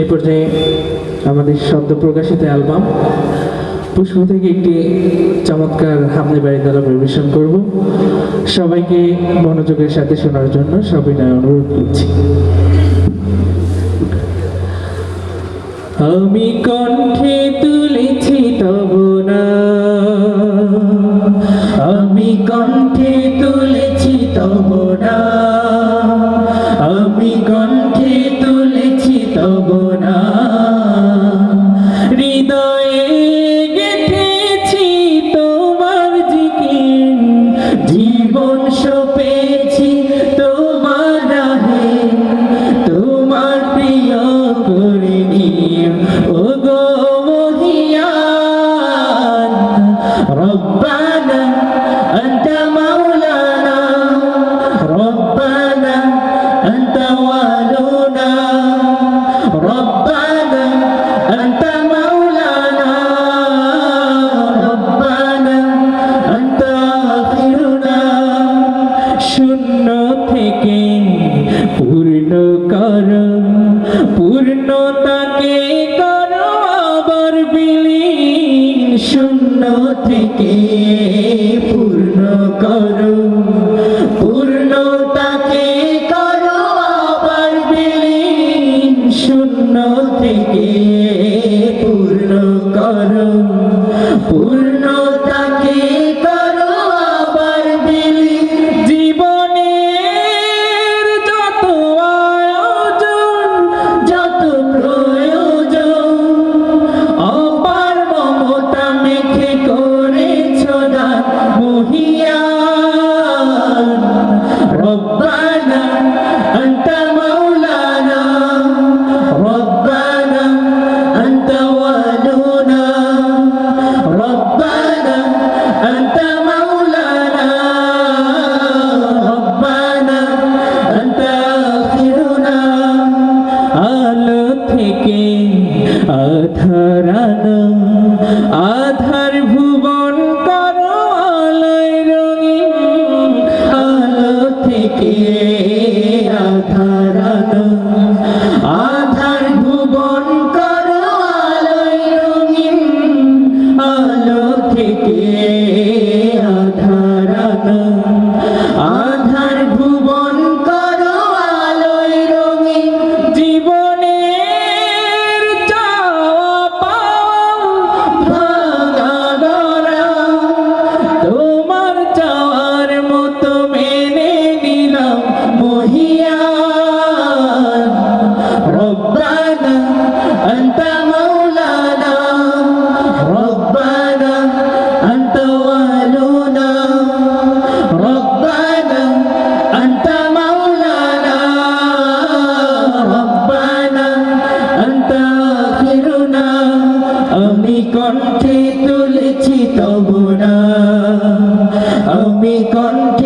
এ পর্যায়ে আমাদের শব্দ প্রকাশিত অ্যালবাম পুষ্প থেকে একটি চমৎকার হামলে বাড়ি দ্বারা পরিবেশন করব। সবাইকে মনোযোগের সাথে শোনার জন্য সবিনয় অনুরোধ করছি। আমি কণ্ঠে তুলেছি তব না। আমি কণ্ঠে রব্বানা أنت مولانا ربنا أنت والونا ربنا أنت مولانا ربنا أنت آخرنا শূন্য থেকে পূর্ণ কর পূর্ণতাকে শূন্য থেকে পূর্ণ করো পূর্ণতাকে করো আবার শূন্য থেকে ربنا أنت থেকে আমি কণ্ঠে তুলেছি তবু না। আমি কণ্ঠে